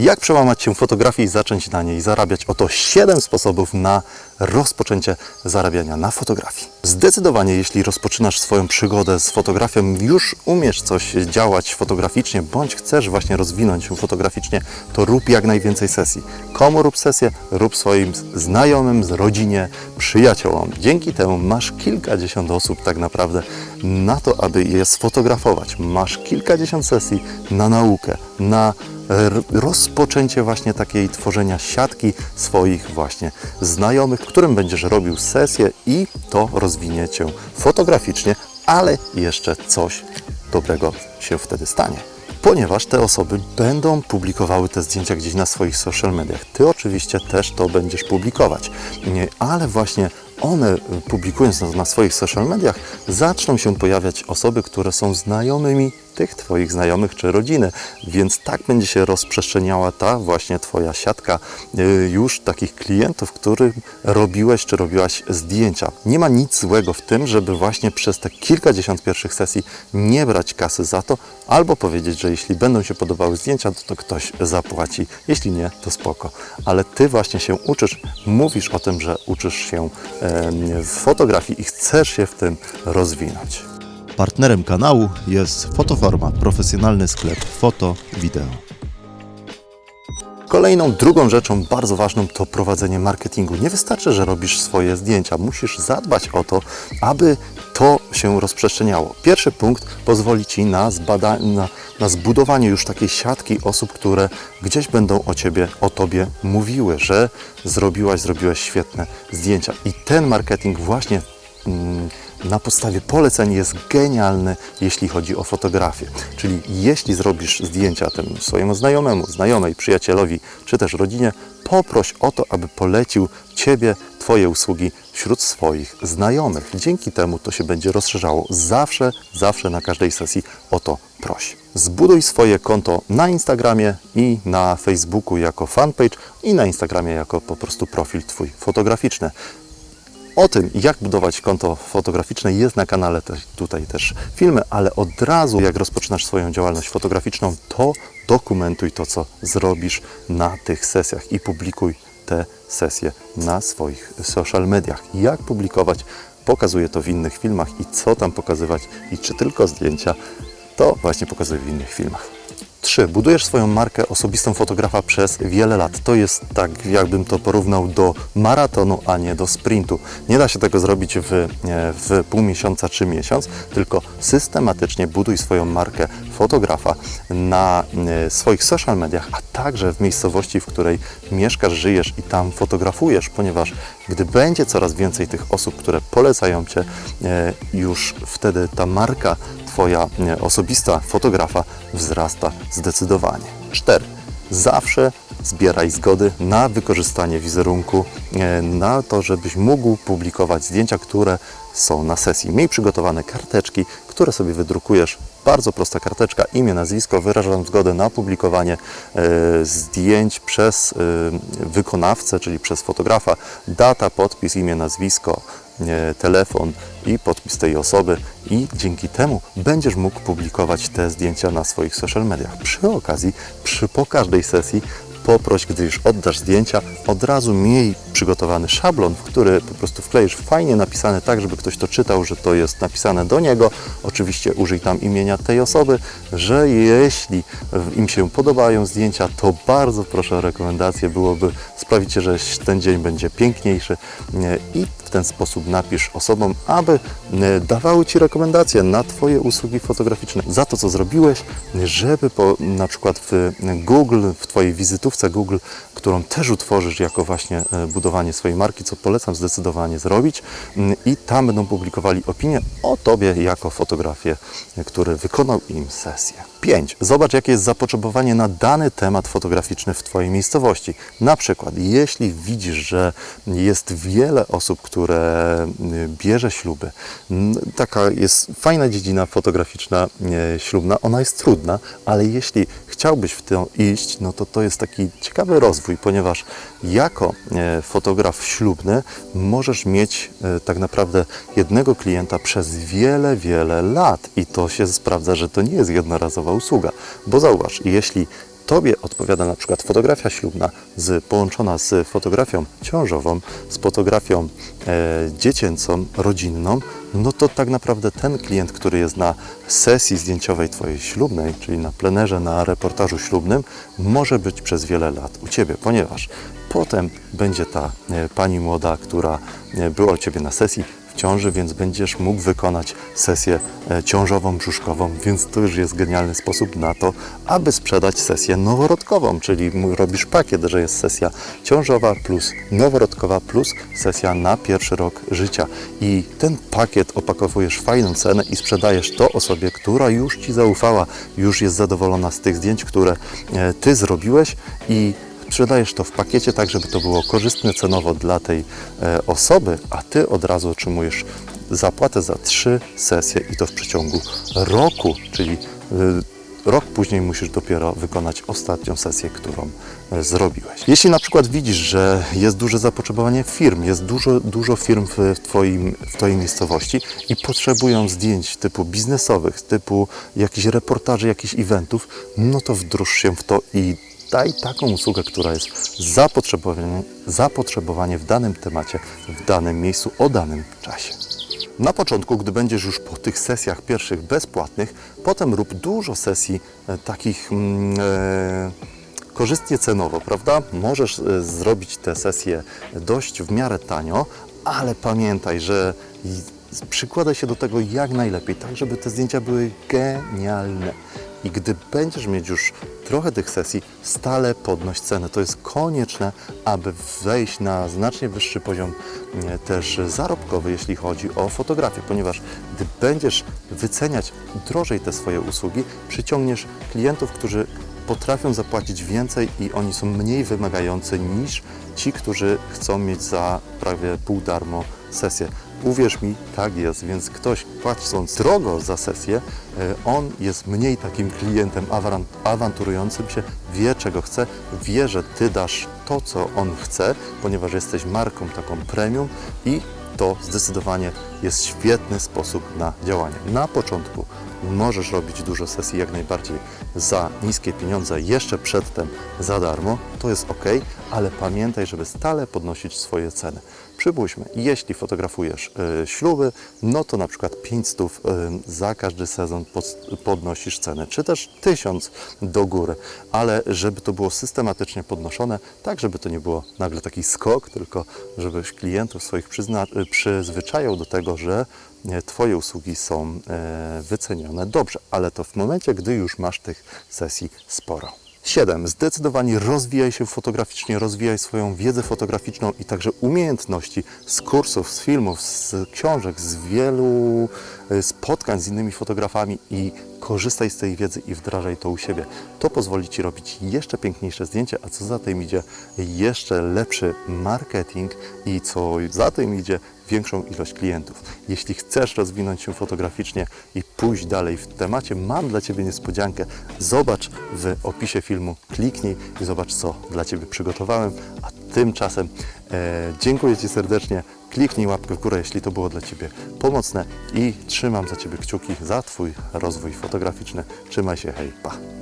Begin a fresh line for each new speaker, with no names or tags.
Jak przełamać się fotografii i zacząć na niej zarabiać? Oto 7 sposobów na rozpoczęcie zarabiania na fotografii. Zdecydowanie, jeśli rozpoczynasz swoją przygodę z fotografią, już umiesz coś działać fotograficznie, bądź chcesz właśnie rozwinąć się fotograficznie, to rób jak najwięcej sesji. Komu rób sesję? Rób swoim znajomym, z rodzinie, przyjaciołom. Dzięki temu masz kilkadziesiąt osób tak naprawdę na to, aby je sfotografować. Masz kilkadziesiąt sesji na naukę, na rozpoczęcie właśnie takiej tworzenia siatki swoich właśnie znajomych, którym będziesz robił sesję i to rozwinie Cię fotograficznie, ale jeszcze coś dobrego się wtedy stanie. Ponieważ te osoby będą publikowały te zdjęcia gdzieś na swoich social mediach. Ty oczywiście też to będziesz publikować, ale właśnie one publikując to na swoich social mediach zaczną się pojawiać osoby, które są znajomymi tych Twoich znajomych czy rodziny, więc tak będzie się rozprzestrzeniała ta właśnie Twoja siatka y, już takich klientów, którym robiłeś czy robiłaś zdjęcia. Nie ma nic złego w tym, żeby właśnie przez te kilkadziesiąt pierwszych sesji nie brać kasy za to, albo powiedzieć, że jeśli będą się podobały zdjęcia, to, to ktoś zapłaci, jeśli nie, to spoko. Ale Ty właśnie się uczysz, mówisz o tym, że uczysz się w fotografii i chcesz się w tym rozwinąć.
Partnerem kanału jest Fotoforma, profesjonalny sklep foto, wideo.
Kolejną, drugą rzeczą bardzo ważną to prowadzenie marketingu. Nie wystarczy, że robisz swoje zdjęcia. Musisz zadbać o to, aby to się rozprzestrzeniało. Pierwszy punkt pozwoli Ci na, na, na zbudowanie już takiej siatki osób, które gdzieś będą o Ciebie, o Tobie mówiły, że zrobiłaś, zrobiłeś świetne zdjęcia. I ten marketing właśnie na podstawie poleceń jest genialny, jeśli chodzi o fotografię. Czyli jeśli zrobisz zdjęcia temu swojemu znajomemu, znajomej, przyjacielowi, czy też rodzinie, poproś o to, aby polecił Ciebie, Twoje usługi wśród swoich znajomych. Dzięki temu to się będzie rozszerzało. Zawsze, zawsze na każdej sesji o to proś. Zbuduj swoje konto na Instagramie i na Facebooku jako fanpage i na Instagramie jako po prostu profil Twój fotograficzny. O tym, jak budować konto fotograficzne, jest na kanale też, tutaj też filmy, ale od razu, jak rozpoczynasz swoją działalność fotograficzną, to dokumentuj to, co zrobisz na tych sesjach i publikuj te sesje na swoich social mediach. Jak publikować, pokazuję to w innych filmach i co tam pokazywać i czy tylko zdjęcia, to właśnie pokazuję w innych filmach. 3. Budujesz swoją markę osobistą fotografa przez wiele lat. To jest tak, jakbym to porównał do maratonu, a nie do sprintu. Nie da się tego zrobić w, w pół miesiąca czy miesiąc, tylko systematycznie buduj swoją markę fotografa na e, swoich social mediach, a także w miejscowości, w której mieszkasz, żyjesz i tam fotografujesz, ponieważ gdy będzie coraz więcej tych osób, które polecają Cię, e, już wtedy ta marka Twoja e, osobista fotografa wzrasta zdecydowanie. 4. Zawsze zbieraj zgody na wykorzystanie wizerunku, na to, żebyś mógł publikować zdjęcia, które są na sesji. Miej przygotowane karteczki, które sobie wydrukujesz. Bardzo prosta karteczka, imię, nazwisko, wyrażam zgodę na publikowanie e, zdjęć przez e, wykonawcę, czyli przez fotografa, data, podpis, imię, nazwisko, e, telefon i podpis tej osoby i dzięki temu będziesz mógł publikować te zdjęcia na swoich social mediach. Przy okazji, przy, po każdej sesji poproś, gdy już oddasz zdjęcia, od razu miej przygotowany szablon, w który po prostu wkleisz fajnie napisane tak, żeby ktoś to czytał, że to jest napisane do niego. Oczywiście użyj tam imienia tej osoby, że jeśli im się podobają zdjęcia, to bardzo proszę o rekomendację. Byłoby sprawić, że ten dzień będzie piękniejszy nie, i w ten sposób napisz osobom, aby e, dawały Ci rekomendacje na Twoje usługi fotograficzne za to, co zrobiłeś, żeby po, na przykład w Google, w Twojej wizytówce Google, którą też utworzysz jako właśnie e, budowanie swojej marki, co polecam zdecydowanie zrobić m, i tam będą publikowali opinie o Tobie jako fotografie, e, który wykonał im sesję. 5. Zobacz, jakie jest zapotrzebowanie na dany temat fotograficzny w Twojej miejscowości. Na przykład, jeśli widzisz, że jest wiele osób, które y, bierze śluby, n- taka jest fajna dziedzina fotograficzna y, ślubna, ona jest trudna, ale jeśli chciałbyś w to iść, no to to jest taki ciekawy rozwój, ponieważ jako e, fotograf ślubny możesz mieć tak naprawdę jednego klienta przez wiele, wiele lat i to się sprawdza, że to nie jest jednorazowa usługa, bo zauważ, jeśli Tobie odpowiada na przykład fotografia ślubna z, połączona z fotografią ciążową, z fotografią e, dziecięcą, rodzinną, no to tak naprawdę ten klient, który jest na sesji zdjęciowej Twojej ślubnej, czyli na plenerze, na reportażu ślubnym, może być przez wiele lat u Ciebie, ponieważ potem będzie ta e, pani młoda, która e, była u Ciebie na sesji, w ciąży, więc będziesz mógł wykonać sesję e, ciążową, brzuszkową, więc to już jest genialny sposób na to, aby sprzedać sesję noworodkową, czyli robisz pakiet, że jest sesja ciążowa plus noworodkowa plus sesja na pierwszy rok życia. I ten pakiet opakowujesz fajną cenę i sprzedajesz to osobie, która już Ci zaufała, już jest zadowolona z tych zdjęć, które e, Ty zrobiłeś i sprzedajesz to w pakiecie tak, żeby to było korzystne cenowo dla tej e, osoby, a Ty od razu otrzymujesz zapłatę za trzy sesje i to w przeciągu roku, czyli y, rok później musisz dopiero wykonać ostatnią sesję, którą e, zrobiłeś. Jeśli na przykład widzisz, że jest duże zapotrzebowanie firm, jest dużo, dużo firm w, twoim, w Twojej miejscowości i potrzebują zdjęć typu biznesowych, typu jakichś reportaży, jakichś eventów, no to wdróż się w to i daj taką usługę, która jest zapotrzebowanie, zapotrzebowanie w danym temacie, w danym miejscu, o danym czasie. Na początku, gdy będziesz już po tych sesjach pierwszych bezpłatnych, potem rób dużo sesji e, takich mm, e, korzystnie cenowo, prawda? Możesz e, zrobić te sesje dość w miarę tanio, ale pamiętaj, że przykładaj się do tego jak najlepiej, tak żeby te zdjęcia były genialne. I gdy będziesz mieć już trochę tych sesji, stale podnoś cenę. To jest konieczne, aby wejść na znacznie wyższy poziom e, też zarobkowy, jeśli chodzi o fotografię, ponieważ gdy będziesz wyceniać drożej te swoje usługi, przyciągniesz klientów, którzy potrafią zapłacić więcej i oni są mniej wymagający niż ci, którzy chcą mieć za prawie pół darmo sesję. Uwierz mi, tak jest, więc ktoś płacąc drogo za sesję, e, on jest mniej takim klientem awan- awanturującym się, wie czego chce, wie, że Ty dasz to, co on chce, ponieważ jesteś marką taką premium i to zdecydowanie jest świetny sposób na działanie. Na początku możesz robić dużo sesji jak najbardziej za niskie pieniądze, jeszcze przedtem za darmo, to jest ok, ale pamiętaj, żeby stale podnosić swoje ceny. Przypuśćmy, jeśli fotografujesz y, śluby, no to na przykład 500 y, za każdy sezon pod, podnosisz cenę, czy też 1000 do góry, ale żeby to było systematycznie podnoszone, tak żeby to nie było nagle taki skok, tylko żebyś klientów swoich przyzna- y, przyzwyczajał do tego, że e, Twoje usługi są e, wycenione dobrze, ale to w momencie, gdy już masz tych sesji sporo. 7. Zdecydowanie rozwijaj się fotograficznie, rozwijaj swoją wiedzę fotograficzną i także umiejętności z kursów, z filmów, z książek, z wielu e, spotkań z innymi fotografami i korzystaj z tej wiedzy i wdrażaj to u siebie. To pozwoli Ci robić jeszcze piękniejsze zdjęcia, a co za tym idzie, jeszcze lepszy marketing i co za tym idzie, większą ilość klientów. Jeśli chcesz rozwinąć się fotograficznie i pójść dalej w temacie, mam dla Ciebie niespodziankę. Zobacz w opisie filmu, kliknij i zobacz, co dla Ciebie przygotowałem. A tymczasem e, dziękuję Ci serdecznie. Kliknij łapkę w górę, jeśli to było dla Ciebie pomocne i trzymam za Ciebie kciuki za Twój rozwój fotograficzny. Trzymaj się, hej, pa!